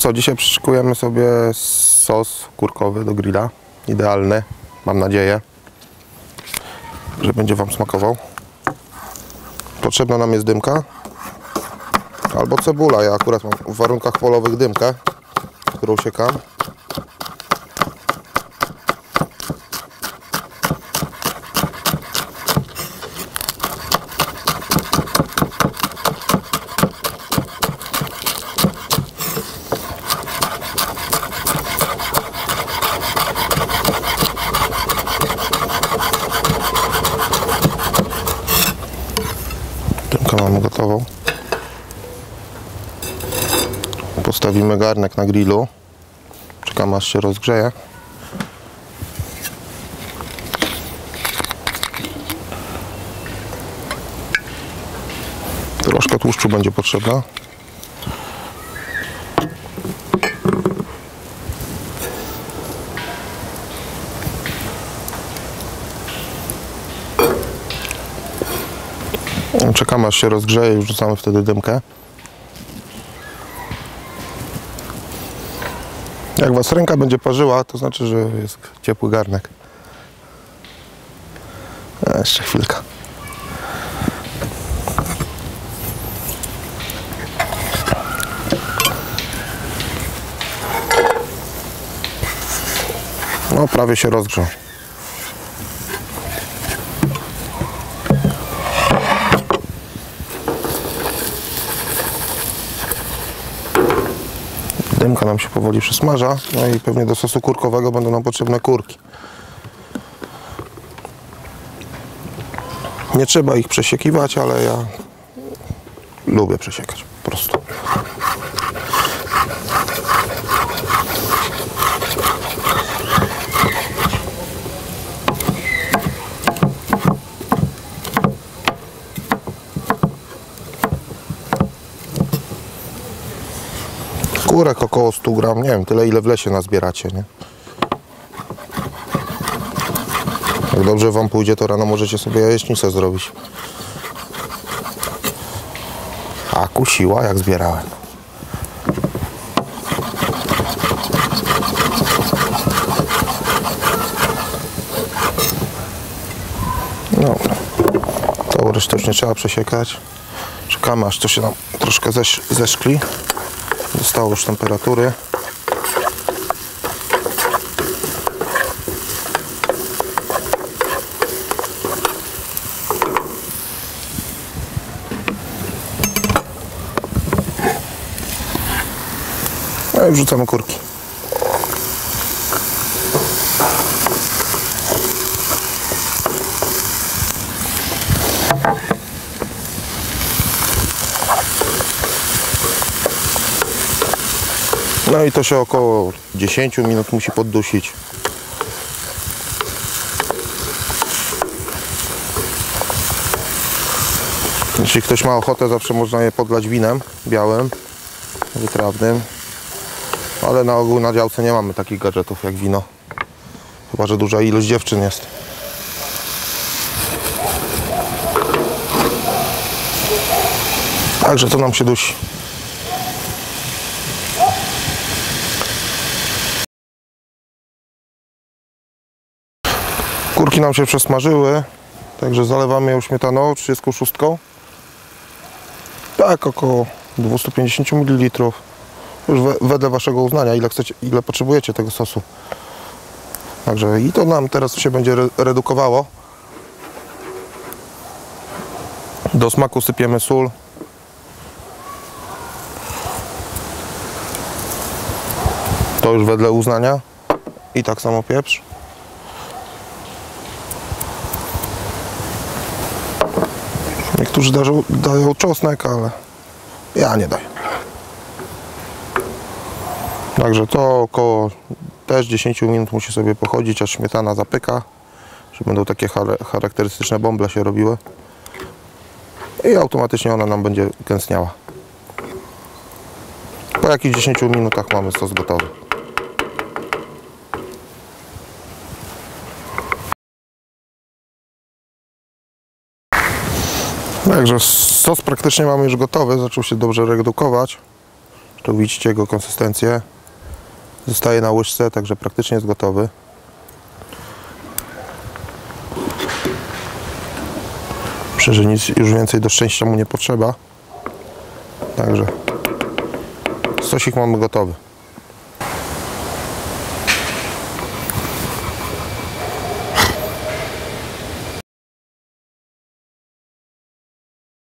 Co, dzisiaj przyszykujemy sobie sos kurkowy do grilla. Idealny, mam nadzieję, że będzie Wam smakował. Potrzebna nam jest dymka albo cebula. Ja akurat mam w warunkach polowych dymkę, którą siekam. Mamy gotową. Postawimy garnek na grillu. Czekamy aż się rozgrzeje. Troszkę tłuszczu będzie potrzebna. Czekamy aż się rozgrzeje i wrzucamy wtedy dymkę. Jak Was ręka będzie parzyła, to znaczy, że jest ciepły garnek. A, jeszcze chwilkę. No, prawie się rozgrzał. Dymka nam się powoli przysmaża, no i pewnie do sosu kurkowego będą nam potrzebne kurki. Nie trzeba ich przesiekiwać, ale ja lubię przesiekać po prostu. Kurek około 100 gram, nie wiem, tyle ile w lesie nazbieracie, nie? Jak dobrze wam pójdzie, to rano możecie sobie jajecznicę zrobić. A kusiła jak zbierałem. No, to resztę już nie trzeba przesiekać. Czekamy aż to się nam troszkę zesz zeszkli. Zostało już temperatury. No i wrzucamy kurki. No i to się około 10 minut musi poddusić. Jeśli ktoś ma ochotę, zawsze można je podlać winem białym, wytrawnym. Ale na ogół na działce nie mamy takich gadżetów jak wino. Chyba, że duża ilość dziewczyn jest. Także to nam się dusi. Kurki nam się przesmażyły, także zalewamy ją śmietaną 36. Tak, około 250 ml. Już we, wedle waszego uznania, ile chcecie, ile potrzebujecie tego sosu. Także i to nam teraz się będzie re redukowało. Do smaku sypiemy sól. To już wedle uznania. I tak samo pieprz. Niektórzy dają, dają czosnek, ale ja nie daję. Także to około też 10 minut musi sobie pochodzić, aż śmietana zapyka. Że będą takie charakterystyczne bąble się robiły. I automatycznie ona nam będzie gęstniała. Po jakichś 10 minutach mamy sos gotowy. Także sos praktycznie mamy już gotowy, zaczął się dobrze redukować. Tu widzicie jego konsystencję. Zostaje na łyżce, także praktycznie jest gotowy. Myślę, że nic już więcej do szczęścia mu nie potrzeba. Także sosik mamy gotowy.